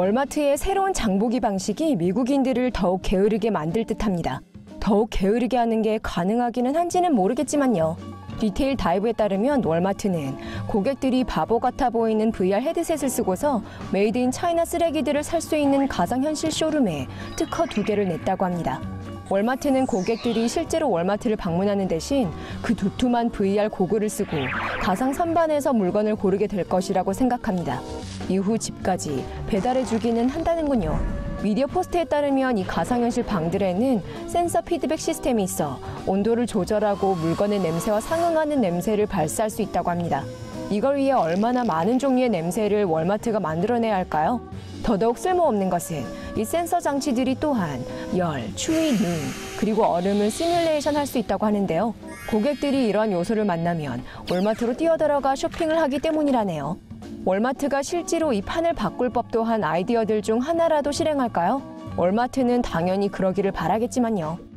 월마트의 새로운 장보기 방식이 미국인들을 더욱 게으르게 만들 듯합니다. 더욱 게으르게 하는 게 가능하기는 한지는 모르겠지만요. 디테일 다이브에 따르면 월마트는 고객들이 바보 같아 보이는 VR 헤드셋을 쓰고서 메이드 인 차이나 쓰레기들을 살 수 있는 가상현실 쇼룸에 특허 두 개를 냈다고 합니다. 월마트는 고객들이 실제로 월마트를 방문하는 대신 그 두툼한 VR 고글을 쓰고 가상 선반에서 물건을 고르게 될 것이라고 생각합니다. 이후 집까지 배달해 주기는 한다는군요. 미디어 포스트에 따르면 이 가상현실 방들에는 센서 피드백 시스템이 있어 온도를 조절하고 물건의 냄새와 상응하는 냄새를 발사할 수 있다고 합니다. 이걸 위해 얼마나 많은 종류의 냄새를 월마트가 만들어내야 할까요? 더더욱 쓸모없는 것은 이 센서 장치들이 또한 열, 추위, 눈, 그리고 얼음을 시뮬레이션 할 수 있다고 하는데요. 고객들이 이러한 요소를 만나면 월마트로 뛰어들어가 쇼핑을 하기 때문이라네요. 월마트가 실제로 이 판을 바꿀 법도 한 아이디어들 중 하나라도 실행할까요? 월마트는 당연히 그러기를 바라겠지만요.